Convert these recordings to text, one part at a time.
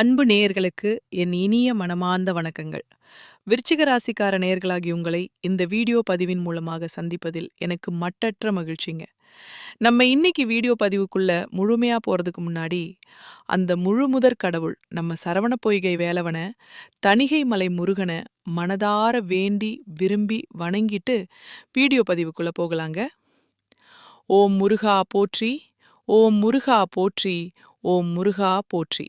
அன்பு நேயர்களுக்கு என் இனிய மனமார்ந்த வணக்கங்கள். விருச்சிக ராசிக்கார நேயர்களாகிய உங்களை இந்த வீடியோ பதிவின் மூலமாக சந்திப்பதில் எனக்கு மட்டற்ற மகிழ்ச்சிங்க. நம்ம இன்னைக்கு வீடியோ பதிவுக்குள்ள முழுமையா போறதுக்கு முன்னாடி அந்த முழு முதற் கடவுள் நம்ம சரவண பொய்கை வேலவன தணிகை மலை முருகனை மனதார வேண்டி விரும்பி வணங்கிட்டு வீடியோ பதிவுக்குள்ள போகலாங்க. ஓம் முருகா போற்றி ஓம் முருகா போற்றி ஓம் முருகா போற்றி.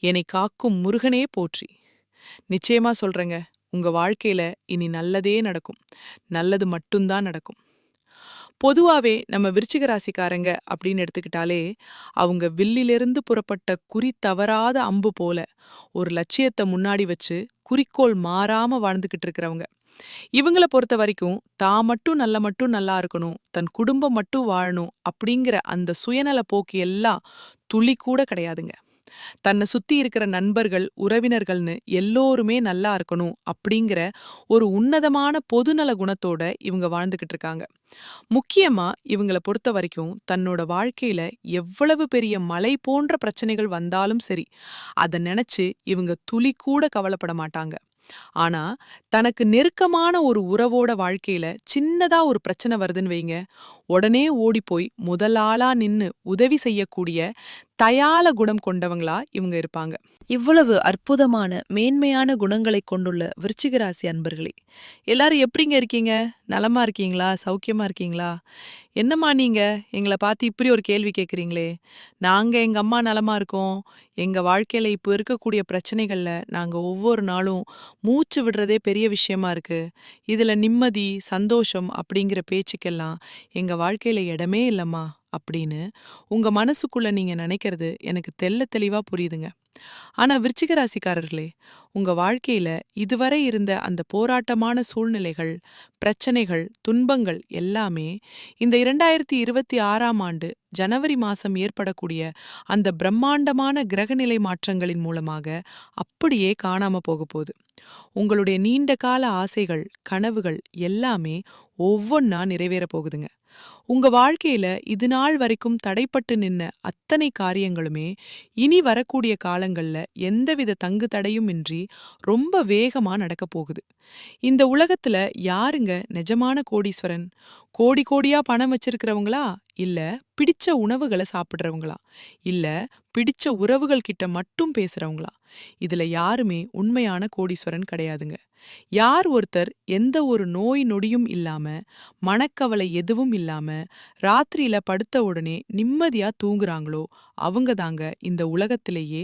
என்னை காக்கும் முருகனே போற்றி. நிச்சயமா சொல்றேங்க உங்க வாழ்க்கையில இனி நல்லதே நடக்கும். நல்லது மட்டும்தான் நடக்கும். பொதுவாவே நம்ம விருச்சிக ராசிக்காரங்க அப்படின்னு எடுத்துக்கிட்டாலே அவங்க வில்லிலிருந்து புறப்பட்ட குறி தவறாத அம்பு போல ஒரு லட்சியத்தை முன்னாடி வச்சு குறிக்கோள் மாறாம வாழ்ந்துகிட்டு இருக்கிறவங்க. இவங்கள பொறுத்த வரைக்கும் தான் மட்டும் நல்ல மட்டும் நல்லா இருக்கணும் தன் குடும்பம் மட்டும் வாழணும் அப்படிங்கிற அந்த சுயநல போக்கு எல்லாம் துளி கூட கிடையாதுங்க. தன்னை சுத்தி இருக்கிற நண்பர்கள் உறவினர்கள்னு எல்லோருமே நல்லா இருக்கணும் அப்படிங்கிற ஒரு உன்னதமான பொதுநல குணத்தோட இவங்க வாழ்ந்துகிட்டு இருக்காங்க. முக்கியமா இவங்கள பொறுத்த வரைக்கும் தன்னோட வாழ்க்கையில எவ்வளவு பெரிய மலை போன்ற பிரச்சனைகள் வந்தாலும் சரி அதை நினைச்சு இவங்க துளி கூட கவலைப்பட மாட்டாங்க. ஆனா தனக்கு நெருக்கமான ஒரு உறவோட வாழ்க்கையில சின்னதா ஒரு பிரச்சனை வருதுன்னு வைங்க உடனே ஓடிப்போய் முதலாளா நின்னு உதவி செய்யக்கூடிய தயால குணம் கொண்டவங்களா இவங்க இருப்பாங்க. இவ்வளவு அற்புதமான மேன்மையான குணங்களை கொண்டுள்ள விருச்சிக ராசி அன்பர்களே எல்லாரும் எப்படிங்க இருக்கீங்க? நலமா இருக்கீங்களா? சௌக்கியமா இருக்கீங்களா? என்னம்மா நீங்க? எங்களை பார்த்து இப்படி ஒரு கேள்வி கேட்குறீங்களே. நாங்க எங்க அம்மா நலமா இருக்கோம். எங்க வாழ்க்கையில இப்போ இருக்கக்கூடிய பிரச்சனைகள்ல நாங்க ஒவ்வொரு நாளும் மூச்சு விடுறதே பெரிய விஷயமா இருக்கு. இதுல நிம்மதி சந்தோஷம் அப்படிங்கிற பேச்சுக்கெல்லாம் எங்க வாழ்க்கையில இடமே இல்லம்மா அப்படின்னு உங்க மனசுக்குள்ள நீங்க நினைக்கிறது எனக்கு தெல்ல தெளிவா புரியுதுங்க. ஆனா விருச்சிக ராசிக்காரர்களே உங்க வாழ்க்கையில இதுவரை இருந்த அந்த போராட்டமான சூழ்நிலைகள் பிரச்சனைகள் துன்பங்கள் எல்லாமே இந்த இரண்டாயிரத்தி இருபத்தி ஆறாம் ஆண்டு ஜனவரி மாசம் ஏற்படக்கூடிய அந்த பிரம்மாண்டமான கிரகநிலை மாற்றங்களின் மூலமாக அப்படியே காணாம போக போகுது. உங்களுடைய நீண்ட கால ஆசைகள் கனவுகள் எல்லாமே ஒவ்வொன்னா நிறைவேற போகுதுங்க. உங்க வாழ்க்கையில இது நாள் வரைக்கும் தடைப்பட்டு நின்ன அத்தனை காரியங்களுமே இனி வரக்கூடிய காலங்கள்ல எந்தவித தங்கு தடையும் இன்றி ரொம்ப வேகமா நடக்க போகுது. இந்த உலகத்துல யாருங்க நிஜமான கோடீஸ்வரன்? கோடி கோடியா பணம் வச்சிருக்கிறவங்களா? இல்ல பிடிச்ச உணவுகளை சாப்பிடுறவங்களா? இல்ல பிடிச்ச உறவுகள் கிட்ட மட்டும் பேசுறவங்களா? இதுல யாருமே உண்மையான கோடீஸ்வரன் கிடையாதுங்க. யார் ஒருத்தர் எந்த ஒரு நோய் நொடியும் இல்லாம மனக்கவலை எதுவும் இல்லாம ராத்திரியில படுத்த உடனே நிம்மதியா தூங்குறாங்களோ அவங்க தாங்க இந்த உலகத்திலேயே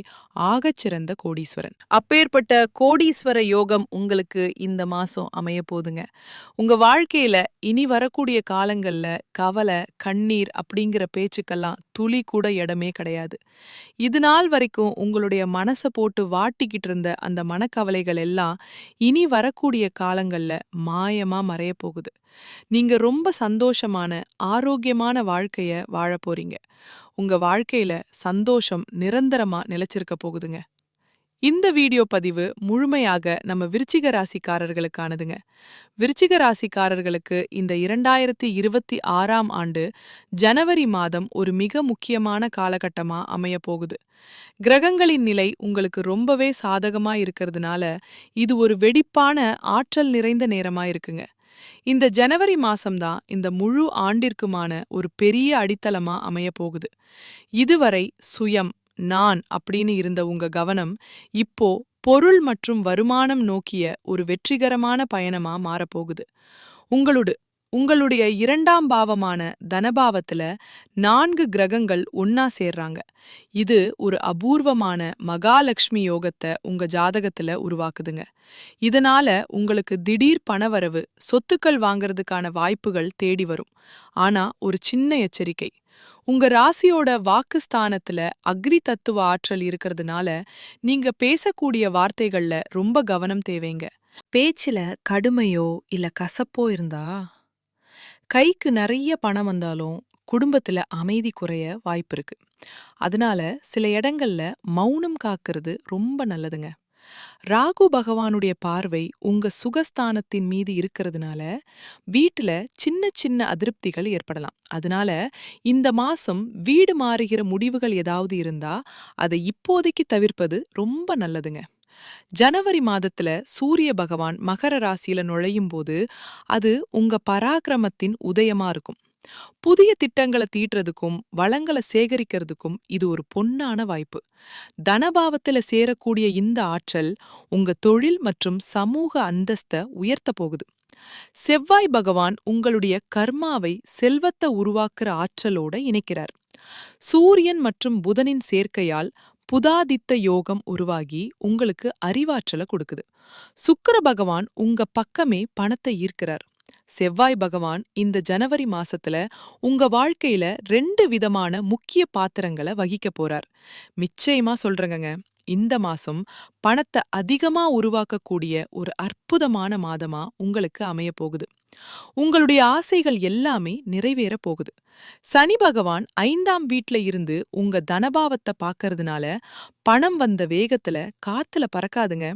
ஆகச்சிறந்த கோடீஸ்வரன். அப்பேற்பட்ட கோடீஸ்வர யோகம் உங்களுக்கு இந்த மாசம் அமைய போதுங்க உங்க வாழ்க்கையில இனி வரக்கூடிய காலங்கள்ல கவலை கண்ணீர் அப்படிங்கிற பேச்சுக்கெல்லாம் துளி கூட இடமே கிடையாது. இது நாள் வரைக்கும் உங்களுடைய மனசை போட்டு வாட்டிக்கிட்டு இருந்த அந்த மனக்கவலைகள் எல்லாம் இனி வரக்கூடிய காலங்கள்ல மாயமா மறைய போகுது நீங்க ரொம்ப சந்தோஷமான ஆரோக்கியமான வாழ்க்கைய வாழ போறீங்க. உங்க வாழ்க்கையில சந்தோஷம் நிரந்தரமா நிலைச்சிருக்க போகுதுங்க. இந்த வீடியோ பதிவு முழுமையாக நம்ம விருச்சிக ராசிக்காரர்களுக்கானதுங்க. விருச்சிக ராசிக்காரர்களுக்கு இந்த இரண்டாயிரத்தி இருபத்தி ஆறாம் ஆண்டு ஜனவரி மாதம் ஒரு மிக முக்கியமான காலகட்டமா அமைய போகுது. கிரகங்களின் நிலை உங்களுக்கு ரொம்பவே சாதகமா இருக்கிறதுனால இது ஒரு வெடிப்பான ஆற்றல் நிறைந்த நேரமா இருக்குங்க. இந்த ஜனவரி மாசம்தான் இந்த முழு ஆண்டிற்குமான ஒரு பெரிய அடித்தளமா அமைய போகுது இதுவரை சுயம் நான் அப்படின்னு இருந்த உங்க கவனம் இப்போ பொருள் மற்றும் வருமானம் நோக்கிய ஒரு வெற்றிகரமான பயணமா மாறப்போகுது. உங்களோடு உங்களுடைய இரண்டாம் பாவமான தனபாவத்துல நான்கு கிரகங்கள் ஒன்னா சேர்றாங்க. இது ஒரு அபூர்வமான மகாலட்சுமி யோகத்தை உங்க ஜாதகத்துல உருவாக்குதுங்க. இதனால உங்களுக்கு திடீர் பணவரவு சொத்துக்கள் வாங்கறதுக்கான வாய்ப்புகள் தேடி வரும். ஆனா ஒரு சின்ன எச்சரிக்கை. உங்க ராசியோட வாக்குஸ்தானத்துல அக்ரி தத்துவ ஆற்றல் இருக்கிறதுனால நீங்க பேசக்கூடிய வார்த்தைகள்ல ரொம்ப கவனம் தேவைங்க. பேச்சுல கடுமையோ இல்ல கசப்போ இருந்தா? கைக்கு நிறைய பணம் வந்தாலும் குடும்பத்துல அமைதி குறைய வாய்ப்பு இருக்கு. அதனால சில இடங்கள்ல மௌனம் காக்கிறது ரொம்ப நல்லதுங்க. ராகு பகவானுடைய பார்வை உங்க சுகஸ்தானத்தின் மீது இருக்கிறதுனால வீட்டுல சின்ன சின்ன அதிருப்திகள் ஏற்படலாம். அதனால இந்த மாசம் வீடு மாறுகிற முடிவுகள் ஏதாவது இருந்தா அதை இப்போதைக்கு தவிர்ப்பது ரொம்ப நல்லதுங்க. ஜனவரி மாதத்துல சூரிய பகவான் மகர ராசியில நுழையும் போது அது உங்க பராக்கிரமத்தின் உதயமா இருக்கும். புதிய திட்டங்களை தீட்டுறதுக்கும் வளங்களை சேகரிக்கிறதுக்கும் இது ஒரு பொன்னான வாய்ப்பு. தனபாவத்துல சேரக்கூடிய இந்த ஆற்றல் உங்க தொழில் மற்றும் சமூக அந்தஸ்த உயர்த்த போகுது. செவ்வாய் பகவான் உங்களுடைய கர்மாவை செல்வத்தை உருவாக்குற ஆற்றலோட இணைக்கிறார். சூரியன் மற்றும் புதனின் சேர்க்கையால் புதாதித்த யோகம் உருவாகி உங்களுக்கு அறிவாற்றலை கொடுக்குது. சுக்கர பகவான் உங்க பக்கமே பணத்தை ஈர்க்கிறார். செவ்வாய் பகவான் இந்த ஜனவரி மாசத்துல உங்க வாழ்க்கையில ரெண்டு விதமான முக்கிய பாத்திரங்களை வகிக்க போறார். நிச்சயமா சொல்றேங்க இந்த மாசம் பணத்தை அதிகமா உருவாக்கக்கூடிய ஒரு அற்புதமான மாதமா உங்களுக்கு அமைய போகுது. உங்களுடைய ஆசைகள் எல்லாமே நிறைவேற போகுது. சனி பகவான் ஐந்தாம் வீட்ல இருந்து உங்க தனபாவத்தை பாக்கறதுனால பணம் வந்த வேகத்துல காத்துல பறக்காதுங்க.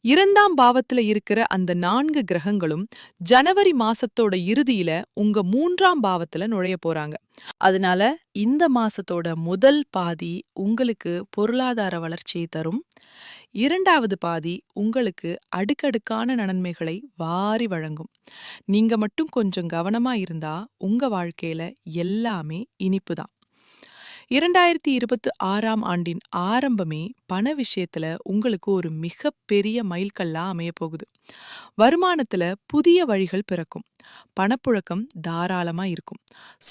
இரண்டாம் பாவத்துல இருக்கிற அந்த நான்கு கிரகங்களும் ஜனவரி மாசத்தோட இறுதியில உங்க மூன்றாம் பாவத்துல நுழைய போறாங்க. அதனால இந்த மாசத்தோட முதல் பாதி உங்களுக்கு பொருளாதார வளர்ச்சியை தரும். இரண்டாவது பாதி உங்களுக்கு அடுக்கடுக்கான நன்மைகளை வாரி வழங்கும். நீங்க மட்டும் கொஞ்சம் கவனமா இருந்தா உங்க வாழ்க்கையில எல்லாமே இனிப்பு தான். இரண்டாயிரத்தி இருபத்தி ஆறாம் ஆண்டின் ஆரம்பமே பண விஷயத்துல உங்களுக்கு ஒரு மிகப்பெரிய மைல்கல்லா அமைய போகுது வருமானத்துல புதிய வழிகள் பிறக்கும். பணப்புழக்கம் தாராளமா இருக்கும்.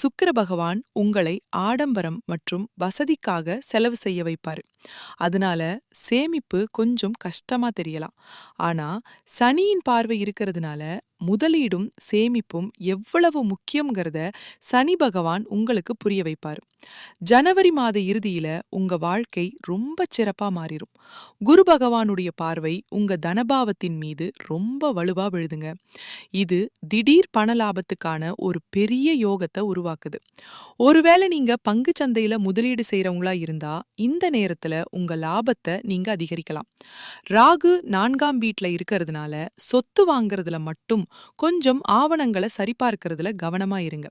சுக்கிர பகவான் உங்களை ஆடம்பரம் மற்றும் வசதிக்காக செலவு செய்ய வைப்பாரு. அதனால சேமிப்பு கொஞ்சம் கஷ்டமா தெரியலாம். ஆனா சனியின் பார்வை இருக்கிறதுனால முதலீடும் சேமிப்பும் எவ்வளவு முக்கியங்கிறத சனி பகவான் உங்களுக்கு புரிய வைப்பாரு. ஜனவரி மாத இறுதியில உங்க வாழ்க்கை ரொம்ப சிறப்பா மாறிடும் குரு பகவானுடைய பார்வை உங்க தனபாவத்தின் மீது ரொம்ப வலுவா விழுதுங்க. இது திடீர் பண லாபத்துக்கான ஒரு பெரிய யோகத்தை உருவாக்குது. ஒருவேளை நீங்க பங்கு சந்தையில முதலீடு செய்யறவங்களா இருந்தா இந்த நேரத்துல உங்க லாபத்தை நீங்க அதிகரிக்கலாம். ராகு நான்காம் வீட்ல இருக்கிறதுனால சொத்து வாங்குறதுல மட்டும் கொஞ்சம் ஆவணங்களை சரிபார்க்கறதுல கவனமா இருங்க.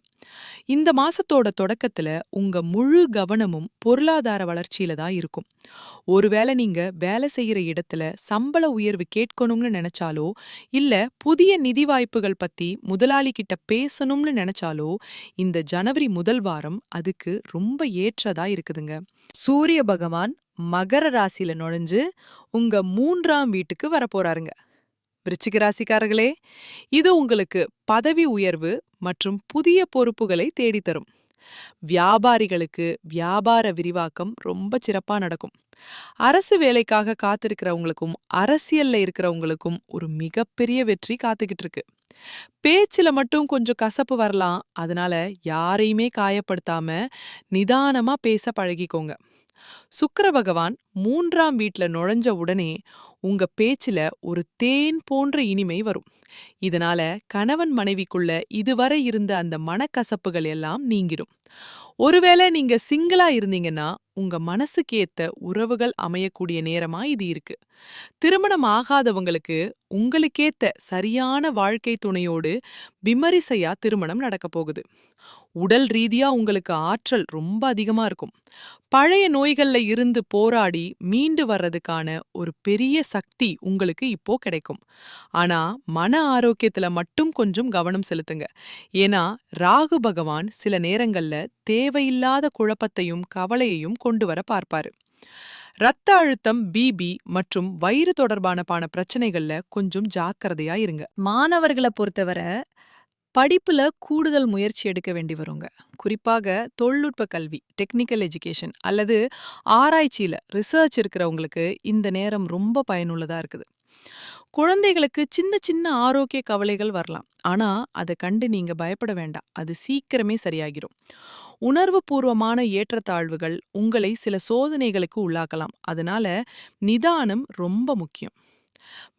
இந்த மாசத்தோட தொடக்கத்துல உங்க முழு கவனமும் பொருளாதார வளர்ச்சியில தான் இருக்கும். ஒருவேளை நீங்க வேலை செய்யற இடத்துல சம்பள உயர்வு கேட்கணும்னு நினைச்சாலோ இல்ல புதிய நிதி வாய்ப்புகள் பத்தி முதலாளி கிட்ட பேசணும்னு நினைச்சாலோ இந்த ஜனவரி முதல் வாரம் அதுக்கு ரொம்ப ஏற்றதா இருக்குதுங்க. சூரிய பகவான் மகர ராசியில நுழைஞ்சு உங்க மூன்றாம் வீட்டுக்கு வரப்போறாருங்க. விருச்சிக ராசிக்காரர்களே இது உங்களுக்கு பதவி உயர்வு மற்றும் புதிய பொறுப்புகளை தேடித்தரும். வியாபாரிகளுக்கு வியாபார விரிவாக்கம் ரொம்ப சிறப்பா நடக்கும். அரசு வேலைக்காக காத்திருக்கிறவங்களுக்கும் அரசியல்ல இருக்கிறவங்களுக்கும் ஒரு மிகப்பெரிய வெற்றி காத்துக்கிட்டு இருக்கு பேச்சுல மட்டும் கொஞ்சம் கசப்பு வரலாம் அதனால யாரையுமே காயப்படுத்தாம நிதானமா பேச பழகிக்கோங்க. சுக்கர பகவான் மூன்றாம் வீட்டில் நுழைஞ்ச உடனே உங்க பேச்சுல ஒரு தேன் போன்ற இனிமை வரும். இதனால கணவன் மனைவிக்குள்ள இதுவரை இருந்த அந்த மனக்கசப்புகள் எல்லாம் நீங்கிடும் ஒருவேளை நீங்க சிங்கிளா இருந்தீங்கன்னா உங்க மனசுக்கு ஏத்த உறவுகள் அமையக்கூடிய நேரமா இது இருக்கு. திருமணம் ஆகாதவங்களுக்கு உங்களுக்கேத்த சரியான வாழ்க்கை துணையோடு விமரிசையா திருமணம் நடக்க போகுது. உடல் ரீதியா உங்களுக்கு ஆற்றல் ரொம்ப அதிகமா இருக்கும். பழைய நோய்கள்ல இருந்து போராடி மீண்டு வர்றதுக்கான ஒரு பெரிய சக்தி உங்களுக்கு இப்போ கிடைக்கும். ஆனா மன ஆரோக்கியத்துல மட்டும் கொஞ்சம் கவனம் செலுத்துங்க. ஏன்னா ராகு பகவான் சில நேரங்கள்ல தேவையில்லாத குழப்பத்தையும் கவலையையும் கொண்டு வர பார்ப்பாரு. ரத்த அழுத்தம் பிபி மற்றும் வயிறு தொடர்பான பான பிரச்சனைகள்ல கொஞ்சம் ஜாக்கிரதையா இருங்க. மாணவர்களை பொறுத்தவரை படிப்புல கூடுதல் முயற்சி எடுக்க வேண்டி வருங்க. குறிப்பாக தொழில்நுட்ப கல்வி டெக்னிக்கல் எஜுகேஷன் அல்லது ஆராய்ச்சியில ரிசர்ச் இருக்கிறவங்களுக்கு இந்த நேரம் ரொம்ப பயனுள்ளதா இருக்குது. குழந்தைகளுக்கு சின்ன சின்ன ஆரோக்கிய கவலைகள் வரலாம். ஆனா அதை கண்டு நீங்க பயப்பட வேண்டாம். அது சீக்கிரமே சரியாகிரும். உணர்வுபூர்வமான ஏற்றத்தாழ்வுகள் உங்களை சில சோதனைகளுக்கு உள்ளாக்கலாம். அதனால நிதானம் ரொம்ப முக்கியம்.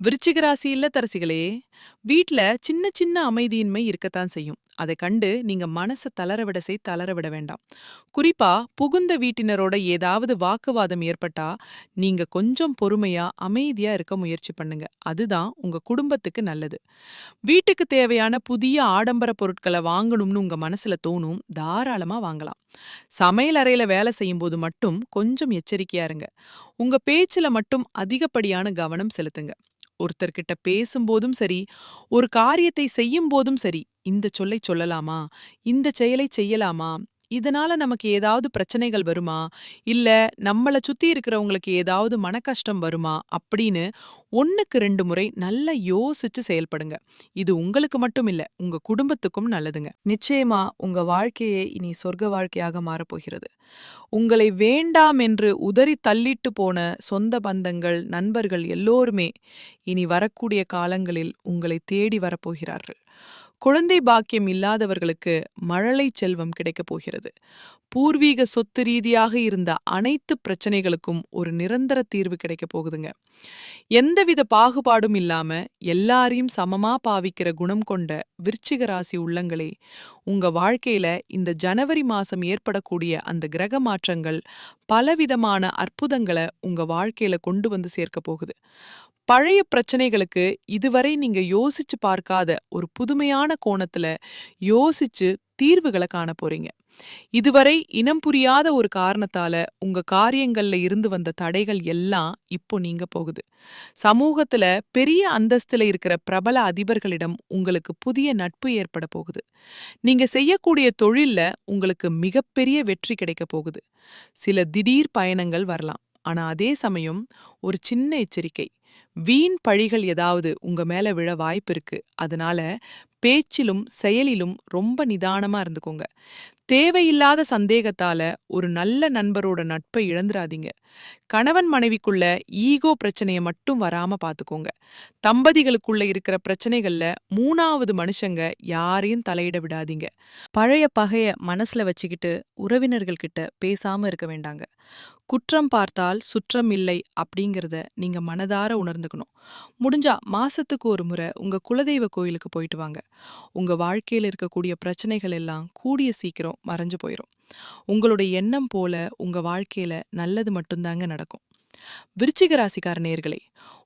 விருச்சிக ராசி இல்லத்தரசிகளே வீட்ல சின்ன சின்ன அமைதியின்மை இருக்கத்தான் செய்யும். அதை கண்டு நீங்க மனச தளரவிட செய் தளரவிட வேண்டாம். குறிப்பா புகுந்த வீட்டினரோட ஏதாவது வாக்குவாதம் ஏற்பட்டா நீங்க கொஞ்சம் பொறுமையா அமைதியா இருக்க முயற்சி பண்ணுங்க. அதுதான் உங்க குடும்பத்துக்கு நல்லது. வீட்டுக்கு தேவையான புதிய ஆடம்பர பொருட்களை வாங்கணும்னு உங்க மனசுல தோணும் தாராளமா வாங்கலாம். சமையல் அறையில வேலை செய்யும்போது மட்டும் கொஞ்சம் எச்சரிக்கையா இருங்க. உங்க பேச்சுல மட்டும் அதிகப்படியான கவனம் செலுத்துங்க. ஒருத்தர்கிட்ட பேசும்போதும் சரி ஒரு காரியத்தை செய்யும் போதும் சரி இந்த சொல்லை சொல்லலாமா? இந்த செயலை செய்யலாமா? இதனால நமக்கு ஏதாவது பிரச்சனைகள் வருமா? இல்ல நம்மள சுத்தி இருக்கிறவங்களுக்கு ஏதாவது மனக்கஷ்டம் வருமா? அப்படின்னு ஒண்ணுக்கு ரெண்டு முறை நல்லா யோசிச்சு செயல்படுங்க. இது உங்களுக்கு மட்டும் இல்ல உங்க குடும்பத்துக்கும் நல்லதுங்க. நிச்சயமா உங்க வாழ்க்கையே இனி சொர்க்க வாழ்க்கையாக மாறப்போகிறது. உங்களை வேண்டாம் என்று உதறி தள்ளிட்டு போன சொந்த பந்தங்கள் நண்பர்கள் எல்லோருமே இனி வரக்கூடிய காலங்களில் உங்களை தேடி வரப்போகிறார்கள். குழந்தை பாக்கியம் இல்லாதவர்களுக்கு மழலை செல்வம் கிடைக்கப் போகிறது. பூர்வீக சொத்து ரீதியாக இருந்த அனைத்து பிரச்சனைகளுக்கும் ஒரு நிரந்தர தீர்வு கிடைக்கப் போகுதுங்க. எந்தவித பாகுபாடும் இல்லாம எல்லாரையும் சமமா பாவிக்கிற குணம் கொண்ட விருச்சிக ராசி உள்ளங்களே உங்க வாழ்க்கையில இந்த ஜனவரி மாசம் ஏற்படக்கூடிய அந்த கிரக மாற்றங்கள் பலவிதமான அற்புதங்களை உங்க வாழ்க்கையில கொண்டு வந்து சேர்க்க போகுது. பழைய பிரச்சனைகளுக்கு இதுவரை நீங்க யோசிச்சு பார்க்காத ஒரு புதுமையான கோணத்துல யோசிச்சு தீர்வுகளை காண போறீங்க. இதுவரை இனம் புரியாத ஒரு காரணத்தால உங்க காரியங்கள்ல இருந்து வந்த தடைகள் எல்லாம் இப்போ நீங்க போகுது. சமூகத்துல பெரிய அந்தஸ்துல இருக்கிற பிரபல அதிபர்களிடம் உங்களுக்கு புதிய நட்பு ஏற்பட போகுது. நீங்க செய்யக்கூடிய தொழில்ல உங்களுக்கு மிகப்பெரிய வெற்றி கிடைக்க போகுது. சில திடீர் பயணங்கள் வரலாம். ஆனா அதே சமயம் ஒரு சின்ன எச்சரிக்கை. வீண் பழிகள் ஏதாவது உங்க மேல விழ வாய்ப்பு இருக்கு. அதனால பேச்சிலும் செயலிலும் ரொம்ப நிதானமா இருந்துக்கோங்க. தேவையில்லாத சந்தேகத்தால ஒரு நல்ல நண்பரோட நட்பை இழந்துராதீங்க கணவன் மனைவிக்குள்ள ஈகோ பிரச்சனைய மட்டும் வராம பாத்துக்கோங்க. தம்பதிகளுக்குள்ள இருக்கிற பிரச்சனைகள்ல மூணாவது மனுஷங்க யாரையும் தலையிட விடாதீங்க. பழைய பகைய மனசுல வச்சுக்கிட்டு உறவினர்கள் கிட்ட பேசாம இருக்க வேண்டாங்க. குற்றம் பார்த்தால் சுற்றம் இல்லை அப்படிங்கிறத நீங்க மனதார உணர்ந்துக்கணும். முடிஞ்சா மாசத்துக்கு ஒரு முறை உங்க குலதெய்வ கோயிலுக்கு போயிட்டு வாங்க. உங்க வாழ்க்கையில இருக்கக்கூடிய பிரச்சனைகள் எல்லாம் கூடிய சீக்கிரம் மறைஞ்சு போயிடும் உங்களுடைய எண்ணம் போல உங்க வாழ்க்கையில நல்லது மட்டும்தாங்க நடக்கும். விருச்சிக ராசிக்கார நேர்களே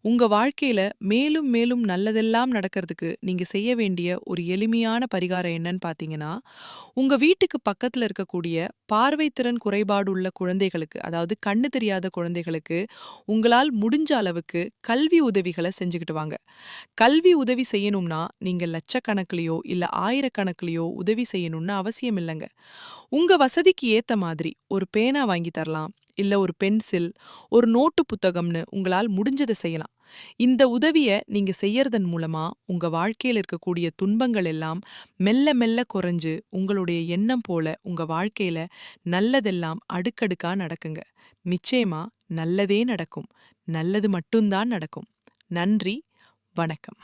உங்க வாழ்க்கையில மேலும் மேலும் நல்லதெல்லாம் நடக்கிறதுக்கு நீங்க செய்ய வேண்டிய ஒரு எளிமையான பரிகாரம் என்னன்னு பாத்தீங்கன்னா உங்க வீட்டுக்கு பக்கத்துல இருக்கக்கூடிய பார்வைத்திறன் குறைபாடு உள்ள குழந்தைகளுக்கு அதாவது கண்ணு தெரியாத குழந்தைகளுக்கு உங்களால் முடிஞ்ச அளவுக்கு கல்வி உதவிகளை செஞ்சுக்கிட்டு வாங்க. கல்வி உதவி செய்யணும்னா நீங்க லட்சக்கணக்கிலையோ இல்ல ஆயிரக்கணக்கிலையோ உதவி செய்யணும்னு அவசியம் இல்லைங்க. உங்க வசதிக்கு ஏத்த மாதிரி ஒரு பேனா வாங்கி தரலாம் இல்ல ஒரு பென்சில் ஒரு நோட்டு புத்தகம்னு உங்களால் முடிஞ்சதை செய்யலாம். இந்த உதவிய நீங்க செய்யறதன் மூலமா உங்க வாழ்க்கையில இருக்கக்கூடிய துன்பங்கள் எல்லாம் மெல்ல மெல்ல குறைஞ்சு உங்களுடைய எண்ணம் போல உங்க வாழ்க்கையில நல்லதெல்லாம் அடுக்கடுக்கா நடக்குங்க. நிச்சயமா நல்லதே நடக்கும். நல்லது மட்டும்தான் நடக்கும். நன்றி. வணக்கம்.